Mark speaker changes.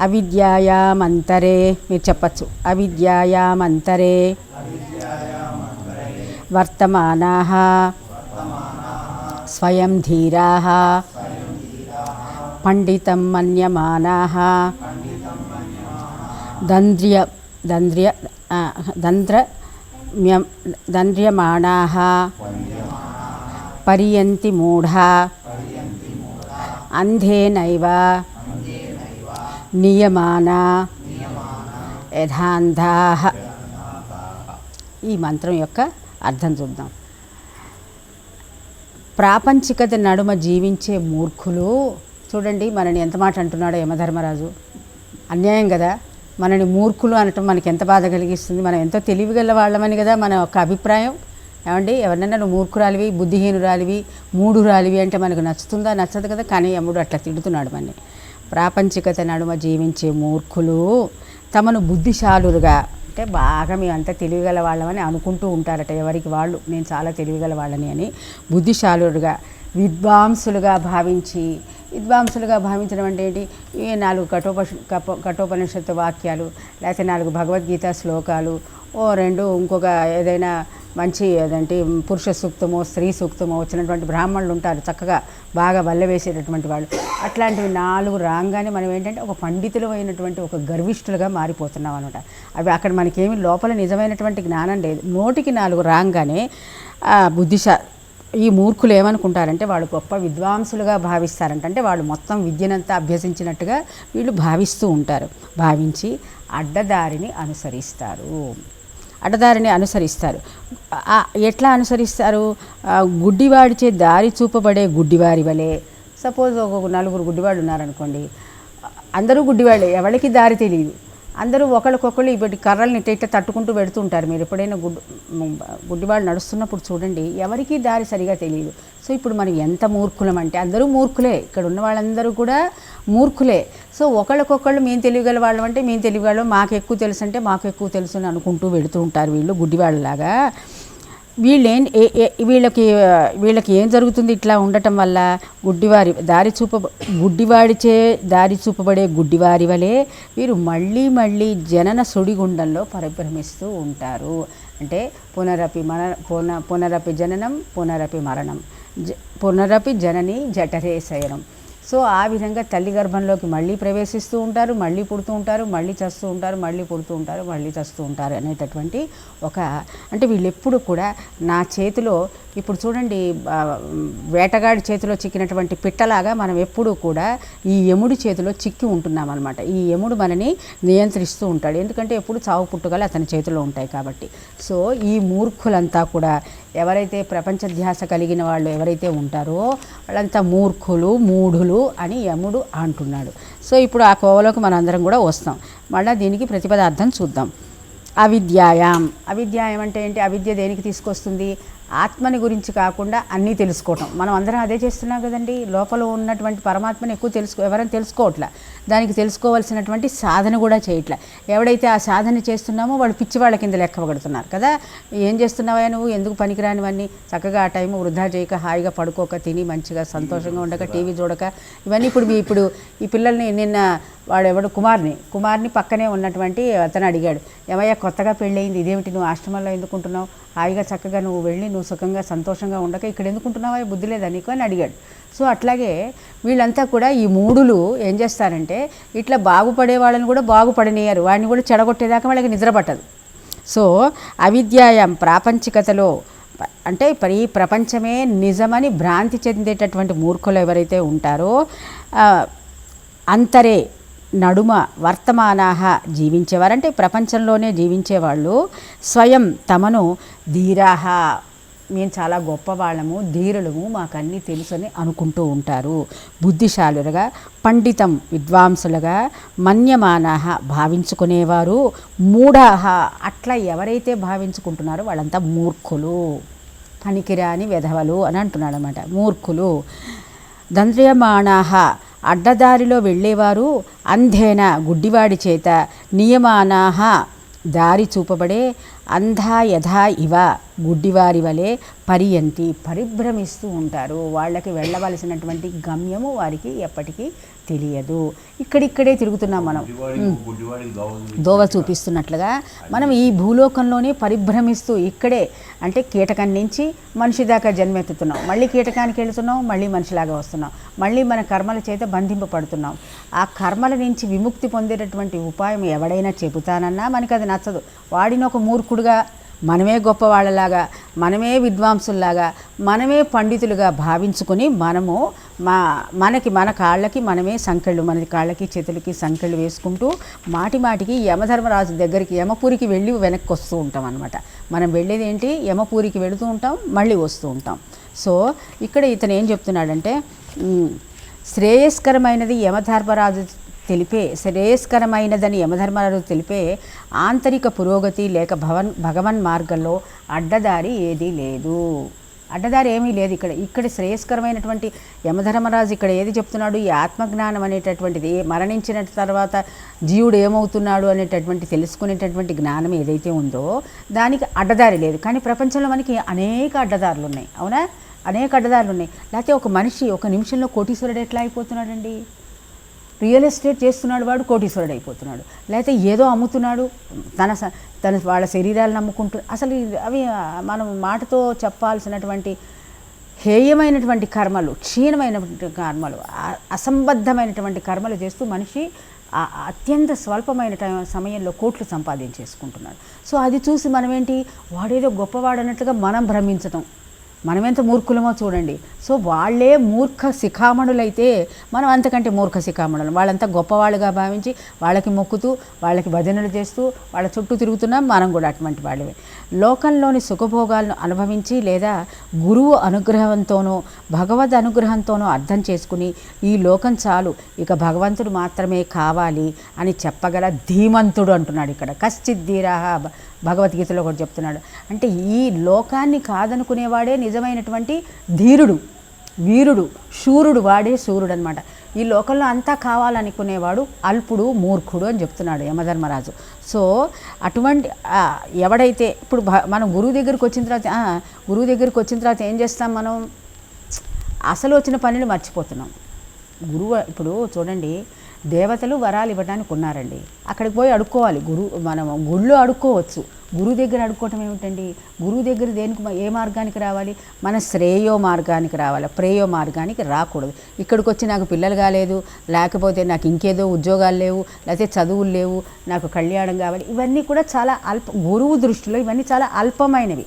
Speaker 1: అవిద్యాయామంతరే మీరు చెప్పచ్చు. అవిద్యాయామంతరే వర్తమానా స్వయం ధీరా పండితం మన్యమానా దంద్ర్య దంద్ర్య దంద్ర మ్యం- దంద్ర్యమాణా పర్యంతి మూఢా అంధేనైవ నియమానా యథాంధా ఈ మంత్రం యొక్క అర్థం చూద్దాం. ప్రాపంచికత నడుమ జీవించే మూర్ఖులు చూడండి మనని ఎంత మాట అంటున్నాడో యమధర్మరాజు. అన్యాయం కదా మనని మూర్ఖులు అనటం మనకి ఎంత బాధ కలిగిస్తుంది మనం ఎంతో తెలివిగల వాళ్ళమని కదా మన యొక్క అభిప్రాయం. ఏమండి ఎవరినైనా నువ్వు మూర్ఖురాలివి బుద్ధిహీనురాలివి మూఢురాలివి అంటే మనకు నచ్చుతుందా? నచ్చదు కదా కానీ యముడు అట్లా తిడుతున్నాడు మనని. ప్రాపంచికత నడుమ జీవించే మూర్ఖులు తమను బుద్ధిశాలురుగా. అంటే బాగా మేమంతా తెలివిగల వాళ్ళమని అనుకుంటూ ఉంటారట ఎవరికి వాళ్ళు. నేను చాలా తెలివిగల వాళ్ళని అని బుద్ధిశాలురుగా విద్వాంసులుగా భావించి విద్వాంసులుగా భావించడం అంటే ఏంటి? ఈ నాలుగు కఠోప కఠోపనిషత్తు వాక్యాలు లేకపోతే నాలుగు భగవద్గీత శ్లోకాలు ఓ రెండు ఇంకొక ఏదైనా మంచి ఏదంటే పురుష సూక్తమో స్త్రీ సూక్తమో వచ్చినటువంటి బ్రాహ్మణులు ఉంటారు చక్కగా బాగా వల్ల వేసేటటువంటి వాళ్ళు. అట్లాంటివి నాలుగు రాగానే మనం ఏంటంటే ఒక పండితులు అయినటువంటి ఒక గర్విష్ఠులుగా మారిపోతున్నాం అనమాట అవి అక్కడ మనకేమి లోపల నిజమైనటువంటి జ్ఞానం లేదు. నోటికి నాలుగు రాగానే బుద్ధిశా ఈ మూర్ఖులు ఏమనుకుంటారంటే వాళ్ళు గొప్ప విద్వాంసులుగా భావిస్తారంట. అంటే వాళ్ళు మొత్తం విద్యనంతా అభ్యసించినట్టుగా వీళ్ళు భావిస్తూ ఉంటారు. భావించి అడ్డదారిని అనుసరిస్తారు. అడ్డదారిని అనుసరిస్తారు. ఎట్లా అనుసరిస్తారు? గుడ్డివాడిచే దారి చూపబడే గుడ్డివారి వలె. సపోజ్ ఒక నలుగురు గుడ్డివాళ్ళు ఉన్నారనుకోండి. అందరూ గుడ్డివాళ్ళే ఎవరికి దారి తెలియదు అందరూ ఒకళ్ళకొకళ్ళు ఇప్పటి కర్రలు ఇట్ట ఇట్ట తట్టుకుంటూ పెడుతూ ఉంటారు. మీరు ఎప్పుడైనా గుడ్డు గుడ్డివాళ్ళు నడుస్తున్నప్పుడు చూడండి ఎవరికీ దారి సరిగా తెలియదు. సో ఇప్పుడు మనం ఎంత మూర్ఖులం అంటే అందరూ మూర్ఖులే. ఇక్కడ ఉన్న వాళ్ళందరూ కూడా మూర్ఖులే. సో ఒకళ్ళకొకళ్ళు మేము తెలియగల వాళ్ళం అంటే మేము తెలియగలం మాకు ఎక్కువ తెలుసు అంటే మాకు ఎక్కువ తెలుసు అని అనుకుంటూ పెడుతూ ఉంటారు వీళ్ళు గుడ్డివాళ్ళలాగా. వీళ్ళేం ఏ- వీళ్ళకి వీళ్ళకి ఏం జరుగుతుంది ఇట్లా ఉండటం వల్ల గుడ్డివారి దారి చూప గుడ్డివాడిచే దారి చూపబడే గుడ్డివారి వలె వీరు మళ్ళీ మళ్ళీ జనన సుడిగుండంలో పరిభ్రమిస్తూ ఉంటారు. అంటే పునరపి మన పున పునరపి జననం పునరపి మరణం. జ పునరపి జనని జఠరే శయనం. సో ఆ విధంగా తల్లి గర్భంలోకి మళ్ళీ ప్రవేశిస్తూ ఉంటారు మళ్ళీ పుడుతూ ఉంటారు మళ్ళీ చస్తూ ఉంటారు మళ్ళీ పుడుతూ ఉంటారు మళ్ళీ చస్తూ ఉంటారు అనేటటువంటి ఒక అంటే వీళ్ళు ఎప్పుడు కూడా నా చేతిలో ఇప్పుడు చూడండి వేటగాడి చేతిలో చిక్కినటువంటి పిట్టలాగా మనం ఎప్పుడూ కూడా ఈ యముడి చేతిలో చిక్కి ఉంటున్నాం అనమాట ఈ యముడు మనని నియంత్రిస్తూ ఉంటాడు. ఎందుకంటే ఎప్పుడు చావు పుట్టుకలు అతని చేతిలో ఉంటాయి కాబట్టి. సో ఈ మూర్ఖులంతా కూడా ఎవరైతే ప్రపంచ ధ్యాస కలిగిన వాళ్ళు ఎవరైతే ఉంటారో వాళ్ళంతా మూర్ఖులు మూఢులు అని యముడు అంటున్నాడు. సో ఇప్పుడు ఆ కోవలోకి మనందరం కూడా వస్తాం. మళ్ళీ దీనికి ప్రతిపదార్థం చూద్దాం. అవిద్యాయాం. అవిద్యాయం అంటే ఏంటి? అవిద్య దేనికి తీసుకొస్తుంది? ఆత్మని గురించి కాకుండా అన్నీ తెలుసుకోవటం. మనం అందరం అదే చేస్తున్నాం కదండి. లోపల ఉన్నటువంటి పరమాత్మని ఎక్కువ తెలుసుకో ఎవరైనా తెలుసుకోవట్లే. దానికి తెలుసుకోవాల్సినటువంటి సాధన కూడా చేయట్లే. ఎవడైతే ఆ సాధన చేస్తున్నామో వాళ్ళు పిచ్చివాళ్ళ కింద లెక్కబడుతున్నారు కదా. ఏం చేస్తున్నావా నువ్వు? ఎందుకు పనికిరానివన్నీ? చక్కగా ఆ టైం వృధా చేయక హాయిగా పడుకోక తిని మంచిగా సంతోషంగా ఉండక టీవీ చూడక ఇవన్నీ ఇప్పుడు మీ ఇప్పుడు ఈ పిల్లల్ని నిన్న వాడెవడు? కుమార్ని. కుమార్ని పక్కనే ఉన్నటువంటి అతను అడిగాడు ఏమయ్యా కొత్తగా పెళ్ళయింది ఇదేమిటి? నువ్వు ఆశ్రమంలో ఎందుకుంటున్నావు హాయిగా చక్కగా నువ్వు వెళ్ళి నువ్వు సుఖంగా సంతోషంగా ఉండక ఇక్కడ ఎందుకుంటున్నావా బుద్ధి లేదా నీకు? అని అడిగాడు. సో అట్లాగే వీళ్ళంతా కూడా ఈ మూడులు ఏం చేస్తారంటే ఇట్లా బాగుపడే వాళ్ళని కూడా బాగుపడనియరు వాడిని కూడా చెడగొట్టేదాకా వాళ్ళకి నిద్ర పట్టదు. సో అవిద్యాయం ప్రాపంచికతలో అంటే ఈ ప్రపంచమే నిజమని భ్రాంతి చెందేటటువంటి మూర్ఖులు ఎవరైతే ఉంటారో అంతరే నడుమ వర్తమానాహ జీవించేవారంటే ప్రపంచంలోనే జీవించేవాళ్ళు. స్వయం తమను ధీరాహ మేము చాలా గొప్పవాళ్ళము ధీరులము మాకు అన్నీ అని అనుకుంటూ ఉంటారు. బుద్ధిశాలులుగా పండితం విద్వాంసులుగా మన్యమానాహ భావించుకునేవారు. మూఢాహ అట్లా ఎవరైతే భావించుకుంటున్నారో వాళ్ళంతా మూర్ఖులు పనికిరాని వెధవలు అని అంటున్నాడు అనమాట మూర్ఖులు. దంద్రియమాణాహ అడ్డదారిలో వెళ్ళేవారు అంధేన గుడ్డివాడి చేత నియమానాహ దారి చూపబడే అంధా యథా ఇవ. గుడ్డివారి వలె పరియంతి పరిభ్రమిస్తూ ఉంటారు. వాళ్ళకి వెళ్ళవలసినటువంటి గమ్యము వారికి ఎప్పటికీ తెలియదు. ఇక్కడిక్కడే తిరుగుతున్నాం మనం.
Speaker 2: దోవ
Speaker 1: చూపిస్తున్నట్లుగా మనం ఈ భూలోకంలోనే పరిభ్రమిస్తూ ఇక్కడే అంటే కీటకం నుంచి మనిషి దాకా జన్మెత్తుతున్నాం. మళ్ళీ కీటకానికి వెళుతున్నాం మళ్ళీ మనిషిలాగా వస్తున్నాం. మళ్ళీ మన కర్మల చేత బంధింపబడుతున్నాం. ఆ కర్మల నుంచి విముక్తి పొందేటటువంటి ఉపాయం ఎవడైనా చెబుతానన్నా మనకి అది నచ్చదు. వాడిని ఒక మూర్ఖుడుగా మనమే గొప్పవాళ్ళలాగా మనమే విద్వాంసుల్లాగా మనమే పండితులుగా భావించుకొని మనము మా మనకి మన కాళ్ళకి మనమే సంకెళ్ళు మన కాళ్ళకి చేతులకి సంకెళ్ళు వేసుకుంటూ మాటి మాటికి యమధర్మరాజు దగ్గరికి యమపూరికి వెళ్ళి వెనక్కి వస్తూ ఉంటాం అనమాట మనం వెళ్ళేది ఏంటి? యమపూరికి వెళుతూ ఉంటాం మళ్ళీ వస్తూ ఉంటాం. సో ఇక్కడ ఇతను ఏం చెప్తున్నాడంటే శ్రేయస్కరమైనది యమధర్మరాజు తెలిపే శ్రేయస్కరమైనదని యమధర్మరాజు తెలిపే ఆంతరిక పురోగతి లేక భవన్ భగవన్ మార్గంలో అడ్డదారి ఏదీ లేదు. అడ్డదారి ఏమీ లేదు ఇక్కడ. ఇక్కడ శ్రేయస్కరమైనటువంటి యమధర్మరాజు ఇక్కడ ఏది చెప్తున్నాడు? ఈ ఆత్మజ్ఞానం అనేటటువంటిది మరణించిన తర్వాత జీవుడు ఏమవుతున్నాడు అనేటటువంటి తెలుసుకునేటటువంటి జ్ఞానం ఏదైతే ఉందో దానికి అడ్డదారి లేదు. కానీ ప్రపంచంలో మనకి అనేక అడ్డదారులు ఉన్నాయి. అవునా? అనేక అడ్డదారులు ఉన్నాయి. లేకపోతే ఒక మనిషి ఒక నిమిషంలో కోటీశ్వరుడు ఎట్లా అయిపోతున్నాడండి? రియల్ ఎస్టేట్ చేస్తున్నాడు వాడు కోటీశ్వరుడు అయిపోతున్నాడు. లేకపోతే ఏదో అమ్ముతున్నాడు తన స- తన వాళ్ళ శరీరాలను నమ్ముకుంటూ అసలు అవి మనం మాటతో చెప్పాల్సినటువంటి హేయమైనటువంటి కర్మలు క్షీణమైనటువంటి కర్మలు అసంబద్ధమైనటువంటి కర్మలు చేస్తూ మనిషి ఆ అత్యంత స్వల్పమైన టైం సమయంలో కోట్లు సంపాదించేసుకుంటున్నాడు. సో అది చూసి మనమేంటి వాడేదో గొప్పవాడన్నట్టుగా గొప్పవాడు భ్రమించటం. మనం ఎంత మనమెంత మూర్ఖులమో చూడండి. సో వాళ్ళే మూర్ఖ శిఖామణులైతే మనం అంతకంటే మూర్ఖ శిఖామణులు. వాళ్ళంతా గొప్పవాళ్ళుగా భావించి వాళ్ళకి మొక్కుతూ వాళ్ళకి భజనలు చేస్తూ వాళ్ళ చుట్టూ తిరుగుతున్నాం మనం కూడా అటువంటి వాళ్ళమే. లోకంలోని సుఖభోగాలను అనుభవించి లేదా గురువు అనుగ్రహంతోనో భగవద్ అనుగ్రహంతోనో అర్థం చేసుకుని ఈ లోకం చాలు ఇక భగవంతుడు మాత్రమే కావాలి అని చెప్పగల ధీమంతుడు అంటున్నాడు ఇక్కడ. కశ్చిత్ ధీరాహ భగవద్గీతలో కూడా చెప్తున్నాడు. అంటే ఈ లోకాన్ని కాదనుకునేవాడే నిజమైనటువంటి ధీరుడు వీరుడు శూరుడు వాడే శూరుడు అనమాట ఈ లోకంలో అంతా కావాలనుకునేవాడు అల్పుడు మూర్ఖుడు అని చెప్తున్నాడు యమధర్మరాజు. సో అటువంటి ఎవడైతే ఇప్పుడు భ- మనం గురువు దగ్గరికి వచ్చిన తర్వాత గురువు దగ్గరికి వచ్చిన తర్వాత ఏం చేస్తాం మనం? అసలు వచ్చిన పనిని మర్చిపోతున్నాం. గురువు ఇప్పుడు చూడండి దేవతలు వరాలు ఇవ్వడానికి ఉన్నారండి. అక్కడికి పోయి అడుక్కోవాలి. గురువు మనం గుళ్ళో అడుక్కోవచ్చు. గురువు దగ్గర అడుక్కోవటం ఏమిటండి? గురువు దగ్గర దేనికి ఏ మార్గానికి రావాలి? మన శ్రేయో మార్గానికి రావాలి. ప్రేయో మార్గానికి రాకూడదు. ఇక్కడికి వచ్చి నాకు పిల్లలు కాలేదు లేకపోతే నాకు ఇంకేదో ఉద్యోగాలు లేవు లేకపోతే చదువులు లేవు నాకు కళ్యాణం కావాలి. ఇవన్నీ కూడా చాలా అల్ప గురువు దృష్టిలో ఇవన్నీ చాలా అల్పమైనవి.